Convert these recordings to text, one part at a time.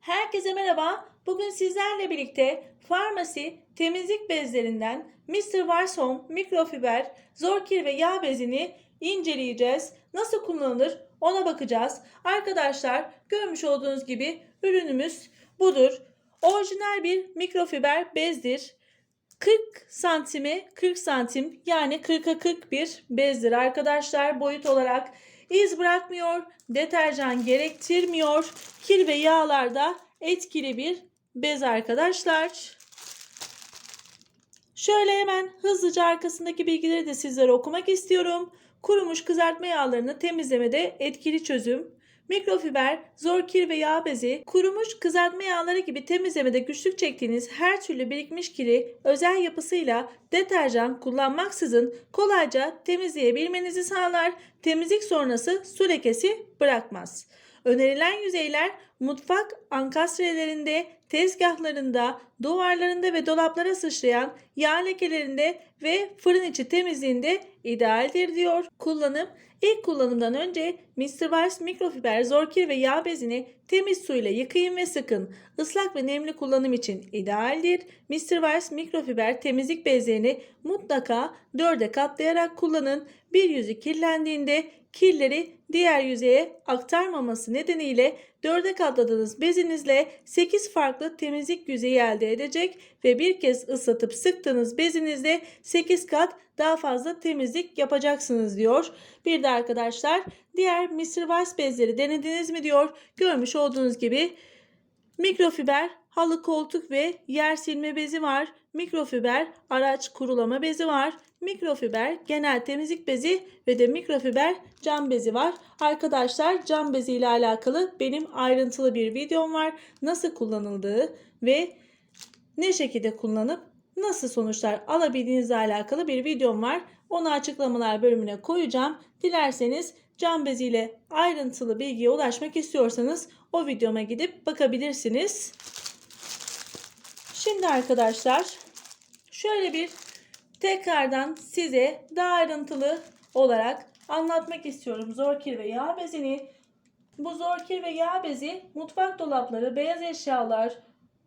Herkese merhaba. Bugün sizlerle birlikte farmasi temizlik bezlerinden Mr. Warsom mikrofiber, zor kir ve yağ bezini inceleyeceğiz. Nasıl kullanılır ona bakacağız. Arkadaşlar görmüş olduğunuz gibi ürünümüz budur. Orijinal bir mikrofiber bezdir. 40 santime 40 santim yani 40'a 40 bir bezdir arkadaşlar boyut olarak. İz bırakmıyor, deterjan gerektirmiyor, kir ve yağlarda etkili bir bez arkadaşlar. Şöyle hemen hızlıca arkasındaki bilgileri de sizlere okumak istiyorum. Kurumuş kızartma yağlarını temizlemede etkili çözüm. Mikrofiber, zor kir ve yağ bezi, kurumuş kızartma yağları gibi temizlemede güçlük çektiğiniz her türlü birikmiş kiri özel yapısıyla deterjan kullanmaksızın kolayca temizleyebilmenizi sağlar. Temizlik sonrası su lekesi bırakmaz. Önerilen yüzeyler mutfak ankastrelerinde, tezgahlarında, duvarlarında ve dolaplara sıçrayan yağ lekelerinde ve fırın içi temizliğinde idealdir diyor. Kullanım İlk kullanımdan önce Mr. Wise mikrofiber zorkir ve yağ bezini temiz suyla yıkayın ve sıkın. Islak ve nemli kullanım için idealdir. Mr. Wise mikrofiber temizlik bezlerini mutlaka dörde katlayarak kullanın. Bir yüzü kirlendiğinde kirleri diğer yüzeye aktarmaması nedeniyle dörde katladığınız bezinizle 8 farklı temizlik yüzeyi elde edecek ve bir kez ıslatıp sıktığınız bezinizle 8 kat daha fazla temizlik yapacaksınız diyor. Bir arkadaşlar diğer Mr. Weiss bezleri denediniz mi diyor. Görmüş olduğunuz gibi mikrofiber halı koltuk ve yer silme bezi var. Mikrofiber araç kurulama bezi var. Mikrofiber genel temizlik bezi ve de mikrofiber cam bezi var. Arkadaşlar cam bezi ile alakalı benim ayrıntılı bir videom var. Nasıl kullanıldığı ve ne şekilde kullanıp nasıl sonuçlar alabildiğinizle alakalı bir videom var. Onu açıklamalar bölümüne koyacağım. Dilerseniz cam beziyle ayrıntılı bilgiye ulaşmak istiyorsanız o videoma gidip bakabilirsiniz. Şimdi arkadaşlar şöyle bir tekrardan size daha ayrıntılı olarak anlatmak istiyorum zor kir ve yağ bezini. Bu zor kir ve yağ bezi mutfak dolapları, beyaz eşyalar,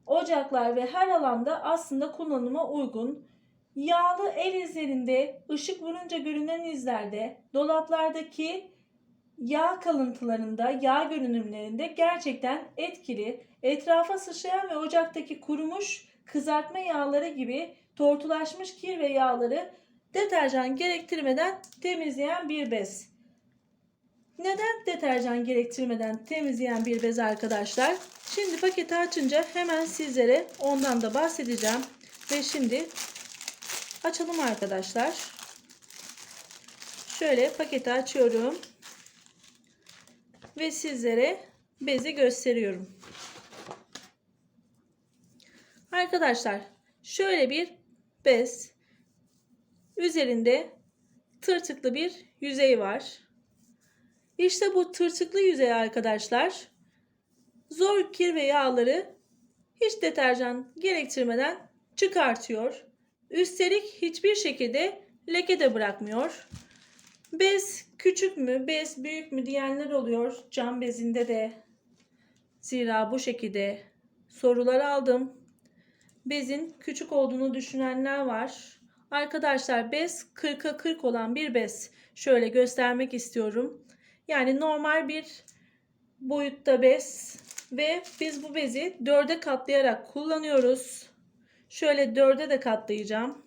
ocaklar ve her alanda aslında kullanıma uygun. Yağlı el izlerinde, ışık vurunca görünen izlerde, dolaplardaki yağ kalıntılarında, yağ görünümlerinde gerçekten etkili. Etrafa sıçrayan ve ocaktaki kurumuş kızartma yağları gibi tortulaşmış kir ve yağları deterjan gerektirmeden temizleyen bir bez. Neden deterjan gerektirmeden temizleyen bir bez arkadaşlar? Şimdi paketi açınca hemen sizlere ondan da bahsedeceğim. Ve şimdi açalım arkadaşlar. Şöyle paketi açıyorum. Ve sizlere bezi gösteriyorum. Arkadaşlar şöyle bir bez. Üzerinde tırtıklı bir yüzey var. İşte bu tırtıklı yüzey arkadaşlar zor kir ve yağları hiç deterjan gerektirmeden çıkartıyor. Üstelik hiçbir şekilde leke de bırakmıyor. Bez küçük mü, bez büyük mü diyenler oluyor. Cam bezinde de. Zira bu şekilde sorular aldım. Bezin küçük olduğunu düşünenler var. Arkadaşlar bez 40'a 40 olan bir bez. Şöyle göstermek istiyorum. Yani normal bir boyutta bez ve biz bu bezi dörde katlayarak kullanıyoruz. Şöyle dörde de katlayacağım.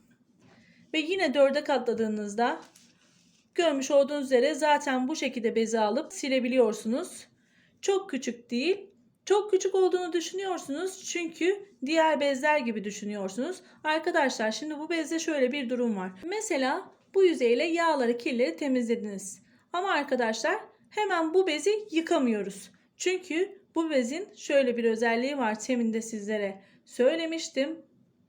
Ve yine dörde katladığınızda görmüş olduğunuz üzere zaten bu şekilde bezi alıp silebiliyorsunuz. Çok küçük değil. Çok küçük olduğunu düşünüyorsunuz çünkü diğer bezler gibi düşünüyorsunuz. Arkadaşlar şimdi bu bezde şöyle bir durum var. Mesela bu yüzeyle yağları, kirleri temizlediniz. Ama arkadaşlar hemen bu bezi yıkamıyoruz. Çünkü bu bezin şöyle bir özelliği var. Temin de sizlere söylemiştim.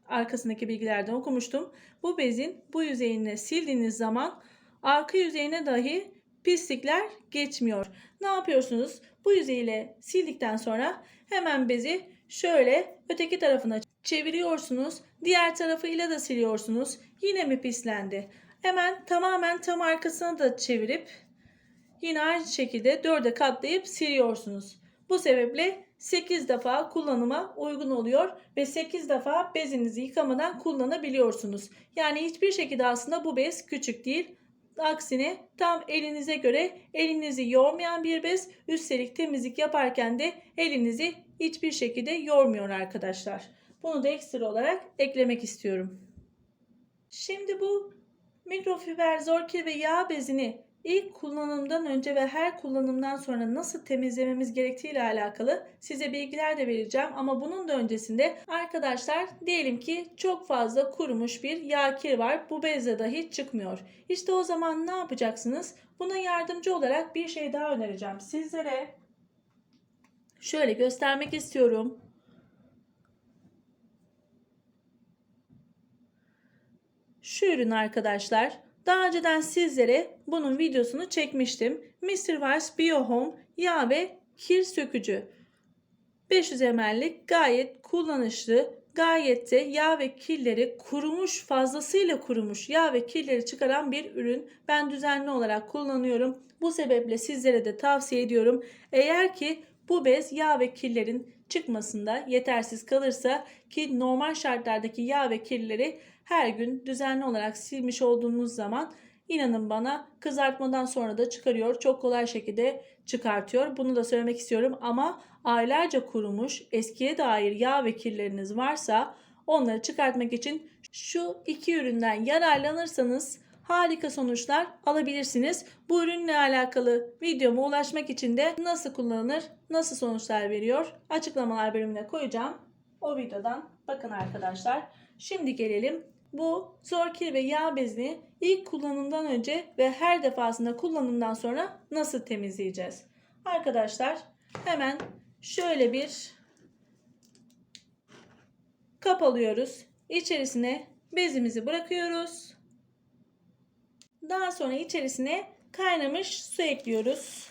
Arkasındaki bilgilerden okumuştum. Bu bezin bu yüzeyini sildiğiniz zaman arka yüzeyine dahi pislikler geçmiyor. Ne yapıyorsunuz? Bu yüzeyle sildikten sonra hemen bezi şöyle öteki tarafına çeviriyorsunuz. Diğer tarafıyla da siliyorsunuz. Yine mi pislendi? Hemen tamamen tam arkasına da çevirip yine aynı şekilde dörde katlayıp siliyorsunuz. Bu sebeple 8 defa kullanıma uygun oluyor ve 8 defa bezinizi yıkamadan kullanabiliyorsunuz. Yani hiçbir şekilde aslında bu bez küçük değil. Aksine tam elinize göre elinizi yormayan bir bez. Üstelik temizlik yaparken de elinizi hiçbir şekilde yormuyor arkadaşlar. Bunu da ekstra olarak eklemek istiyorum. Şimdi bu mikrofiber zorkir ve yağ bezini ilk kullanımdan önce ve her kullanımdan sonra nasıl temizlememiz gerektiği ile alakalı size bilgiler de vereceğim. Ama bunun da öncesinde arkadaşlar diyelim ki çok fazla kurumuş bir yağ kir var. Bu bezle dahi çıkmıyor. İşte o zaman ne yapacaksınız? Buna yardımcı olarak bir şey daha önereceğim sizlere. Şöyle göstermek istiyorum. Şu ürün arkadaşlar. Daha önceden sizlere bunun videosunu çekmiştim. Mr. Weiss Bio Home yağ ve kir sökücü. 500 ml'lik gayet kullanışlı, gayet de yağ ve kirleri kurumuş, fazlasıyla kurumuş yağ ve kirleri çıkaran bir ürün. Ben düzenli olarak kullanıyorum. Bu sebeple sizlere de tavsiye ediyorum. Eğer ki bu bez yağ ve kirlerin çıkmasında yetersiz kalırsa ki normal şartlardaki yağ ve kirleri her gün düzenli olarak silmiş olduğunuz zaman inanın bana kızartmadan sonra da çıkarıyor. Çok kolay şekilde çıkartıyor. Bunu da söylemek istiyorum ama aylarca kurumuş eskiye dair yağ ve kirleriniz varsa onları çıkartmak için şu iki üründen yararlanırsanız harika sonuçlar alabilirsiniz. Bu ürünle alakalı videoma ulaşmak için de nasıl kullanılır, nasıl sonuçlar veriyor açıklamalar bölümüne koyacağım. O videodan bakın arkadaşlar. Şimdi gelelim bu zorkir ve yağ bezini ilk kullanımdan önce ve her defasında kullanımdan sonra nasıl temizleyeceğiz? Arkadaşlar hemen şöyle bir kap alıyoruz. İçerisine bezimizi bırakıyoruz. Daha sonra içerisine kaynamış su ekliyoruz.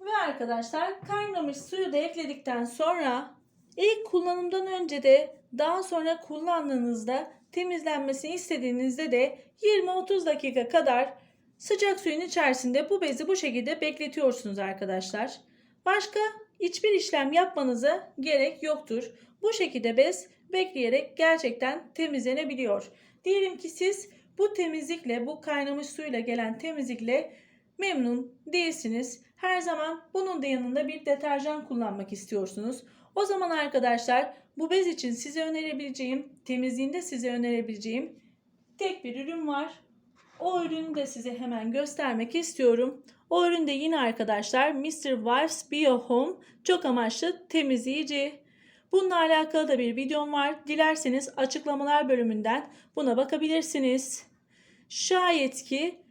Ve arkadaşlar kaynamış suyu da ekledikten sonra ilk kullanımdan önce de daha sonra kullandığınızda temizlenmesini istediğinizde de 20-30 dakika kadar sıcak suyun içerisinde bu bezi bu şekilde bekletiyorsunuz arkadaşlar. Başka hiçbir işlem yapmanıza gerek yoktur. Bu şekilde bez bekleyerek gerçekten temizlenebiliyor. Diyelim ki siz bu temizlikle, bu kaynamış suyla gelen temizlikle memnun değilsiniz. Her zaman bunun da yanında bir deterjan kullanmak istiyorsunuz. O zaman arkadaşlar bu bez için size önerebileceğim, temizliğinde size önerebileceğim tek bir ürün var. O ürünü de size hemen göstermek istiyorum. O ürün de yine arkadaşlar Mr. Wife's Bio Home çok amaçlı temizleyici. Bununla alakalı da bir videom var. Dilerseniz açıklamalar bölümünden buna bakabilirsiniz. Şayet ki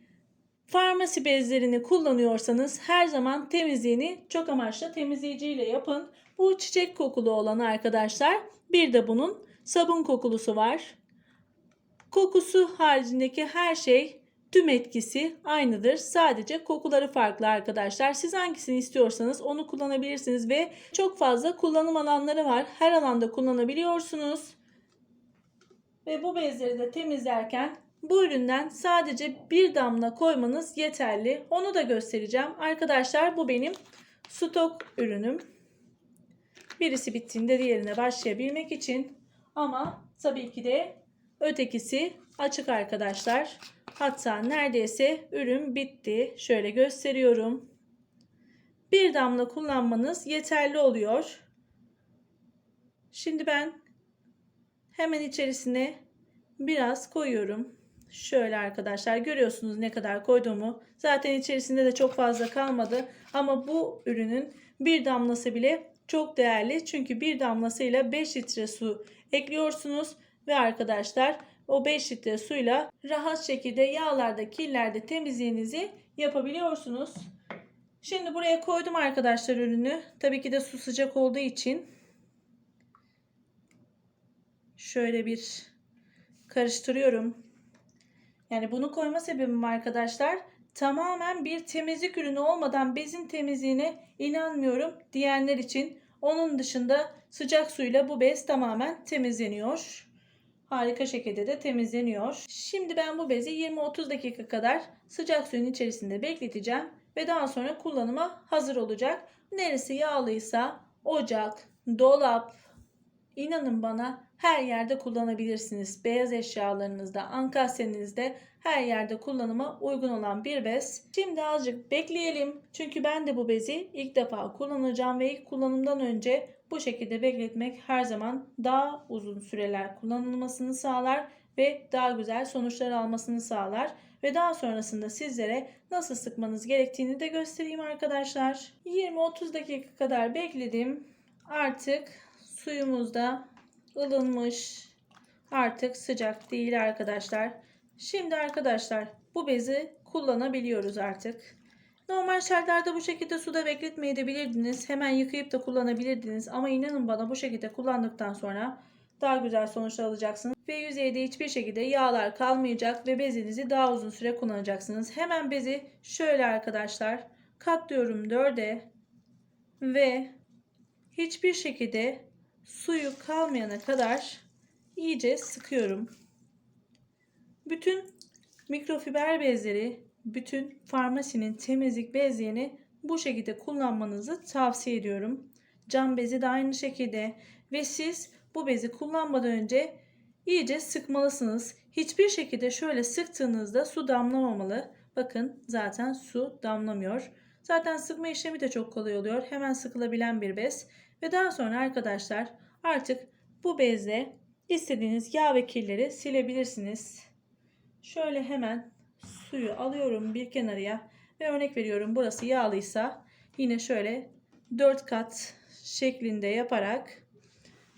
farmasi bezlerini kullanıyorsanız her zaman temizliğini çok amaçlı temizleyiciyle yapın. Bu çiçek kokulu olan arkadaşlar bir de bunun sabun kokulusu var. Kokusu haricindeki her şey tüm etkisi aynıdır. Sadece kokuları farklı arkadaşlar. Siz hangisini istiyorsanız onu kullanabilirsiniz ve çok fazla kullanım alanları var. Her alanda kullanabiliyorsunuz. Ve bu bezleri de temizlerken bu üründen sadece bir damla koymanız yeterli. Onu da göstereceğim. Arkadaşlar bu benim stok ürünüm. Birisi bittiğinde diğerine başlayabilmek için ama tabii ki de ötekisi açık arkadaşlar. Hatta neredeyse ürün bitti. Şöyle gösteriyorum. Bir damla kullanmanız yeterli oluyor. Şimdi ben hemen içerisine biraz koyuyorum. Şöyle arkadaşlar görüyorsunuz ne kadar koyduğumu. Zaten içerisinde de çok fazla kalmadı. Ama bu ürünün bir damlası bile çok değerli. Çünkü bir damlasıyla 5 litre su ekliyorsunuz. Ve arkadaşlar o 5 litre suyla rahat şekilde yağlarda, kirlerde temizliğinizi yapabiliyorsunuz. Şimdi buraya koydum arkadaşlar ürünü. Tabii ki de su sıcak olduğu için şöyle bir karıştırıyorum. Yani bunu koyma sebebim arkadaşlar tamamen bir temizlik ürünü olmadan bezin temizliğine inanmıyorum diyenler için. Onun dışında sıcak suyla bu bez tamamen temizleniyor. harika şekilde de temizleniyor. Şimdi ben bu bezi 20-30 dakika kadar sıcak suyun içerisinde bekleteceğim ve daha sonra kullanıma hazır olacak. Neresi yağlıysa ocak, dolap, inanın bana her yerde kullanabilirsiniz. Beyaz eşyalarınızda, ankasyenizde her yerde kullanıma uygun olan bir bez. Şimdi azıcık bekleyelim. Çünkü ben de bu bezi ilk defa kullanacağım ve ilk kullanımdan önce bu şekilde bekletmek her zaman daha uzun süreler kullanılmasını sağlar ve daha güzel sonuçlar almasını sağlar. Ve daha sonrasında sizlere nasıl sıkmanız gerektiğini de göstereyim arkadaşlar. 20-30 dakika kadar bekledim. Artık suyumuz da ılınmış. Artık sıcak değil arkadaşlar. Şimdi arkadaşlar bu bezi kullanabiliyoruz artık. Normal şartlarda bu şekilde suda bekletmeyebilirdiniz. Hemen yıkayıp da kullanabilirdiniz. Ama inanın bana bu şekilde kullandıktan sonra daha güzel sonuçlar alacaksınız. Ve yüzeyde hiçbir şekilde yağlar kalmayacak ve bezinizi daha uzun süre kullanacaksınız. Hemen bezi şöyle arkadaşlar katlıyorum dörde ve hiçbir şekilde suyu kalmayana kadar iyice sıkıyorum. Bütün mikrofiber bezleri, bütün farmasinin temizlik bezlerini bu şekilde kullanmanızı tavsiye ediyorum. Cam bezi de aynı şekilde ve siz bu bezi kullanmadan önce iyice sıkmalısınız. Hiçbir şekilde şöyle sıktığınızda su damlamamalı. Bakın zaten su damlamıyor. Zaten sıkma işlemi de çok kolay oluyor. Hemen sıkılabilen bir bez. Ve daha sonra arkadaşlar artık bu bezle istediğiniz yağ ve kirleri silebilirsiniz. Şöyle hemen suyu alıyorum bir kenarıya ve örnek veriyorum burası yağlıysa yine şöyle 4 kat şeklinde yaparak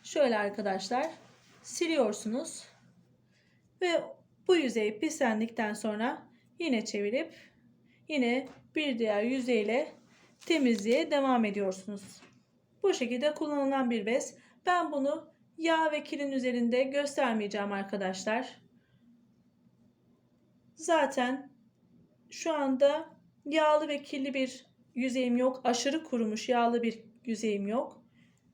şöyle arkadaşlar siliyorsunuz. Ve bu yüzey pislendikten sonra yine çevirip yine bir diğer yüzeyle temizliğe devam ediyorsunuz. Bu şekilde kullanılan bir bez. Ben bunu yağ ve kirin üzerinde göstermeyeceğim arkadaşlar. Zaten şu anda yağlı ve kirli bir yüzeyim yok. Aşırı kurumuş yağlı bir yüzeyim yok.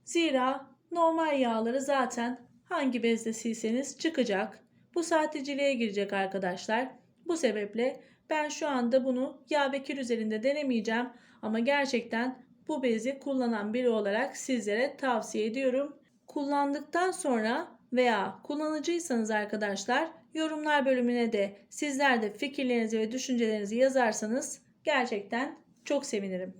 Zira normal yağları zaten hangi bezle silseniz çıkacak. Bu sahteciliğe girecek arkadaşlar. Bu sebeple ben şu anda bunu yağ ve kir üzerinde denemeyeceğim. Ama gerçekten bu bezi kullanan biri olarak sizlere tavsiye ediyorum. Kullandıktan sonra veya kullanıcıysanız arkadaşlar yorumlar bölümüne de sizler de fikirlerinizi ve düşüncelerinizi yazarsanız gerçekten çok sevinirim.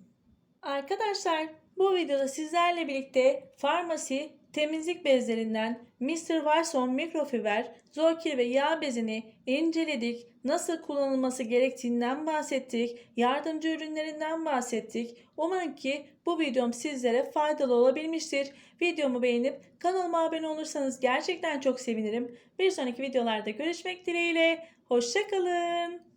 Arkadaşlar bu videoda sizlerle birlikte farmasi temizlik bezlerinden Mr. Wilson mikrofiber, zorkir ve yağ bezini inceledik. Nasıl kullanılması gerektiğinden bahsettik. Yardımcı ürünlerinden bahsettik. Umarım ki bu videom sizlere faydalı olabilmiştir. Videomu beğenip kanalıma abone olursanız gerçekten çok sevinirim. Bir sonraki videolarda görüşmek dileğiyle. Hoşçakalın.